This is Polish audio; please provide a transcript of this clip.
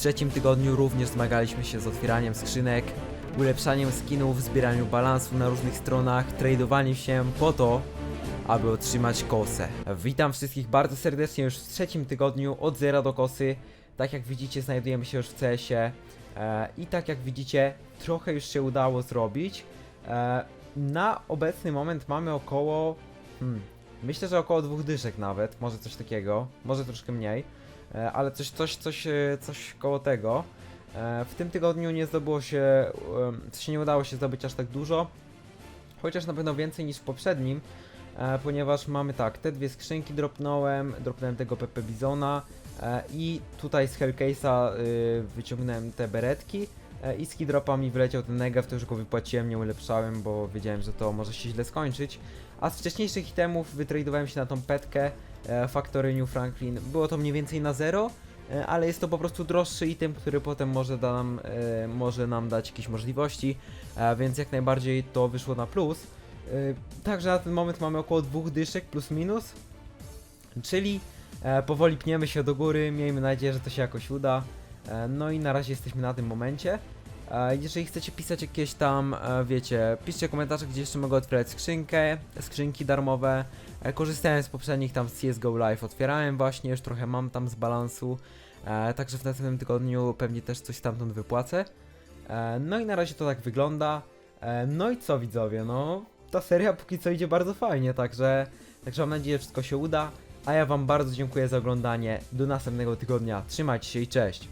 trzecim tygodniu również zmagaliśmy się z otwieraniem skrzynek, ulepszaniem skinów, zbieraniem balansu na różnych stronach, tradowaniem się po to, aby otrzymać kosę. Witam wszystkich bardzo serdecznie już w trzecim tygodniu od zera do kosy. Tak jak widzicie, znajdujemy się już w CS-ie e, i tak jak widzicie, trochę już się udało zrobić. E, na obecny moment mamy około. Hmm, myślę, że około dwóch dyszek nawet, może coś takiego, może troszkę mniej, e, ale coś, coś, coś, e, coś koło tego. E, w tym tygodniu nie zdobyło się, sensie nie udało się zdobyć aż tak dużo, chociaż na pewno więcej niż w poprzednim, ponieważ mamy tak, te dwie skrzynki dropnąłem, dropnąłem tego Pepe Bizona i tutaj z Hellcase'a y, wyciągnąłem te beretki i z Hidropa mi wyleciał ten negaw, to już go wypłaciłem, nie ulepszałem, bo wiedziałem, że to może się źle skończyć. A z wcześniejszych itemów wytradowałem się na tą petkę e, Factory New Franklin. Było to mniej więcej na zero, e, ale jest to po prostu droższy item, który potem może, da nam, e, może nam dać jakieś możliwości, e, więc jak najbardziej to wyszło na plus. E, Także na ten moment mamy około dwóch dyszek plus minus, czyli e, powoli pniemy się do góry, miejmy nadzieję, że to się jakoś uda. E, no i na razie jesteśmy na tym momencie. E, Jeżeli chcecie pisać jakieś tam, e, wiecie, piszcie komentarze, gdzie jeszcze mogę otwierać skrzynkę, skrzynki darmowe. Korzystałem z poprzednich tam z CSGO Live, otwierałem właśnie, już trochę mam tam z balansu. Także w następnym tygodniu pewnie też coś stamtąd wypłacę. No i na razie to tak wygląda. No i co widzowie, no ta seria póki co idzie bardzo fajnie, także, także mam nadzieję, że wszystko się uda. A ja wam bardzo dziękuję za oglądanie. Do następnego tygodnia. Trzymajcie się i cześć.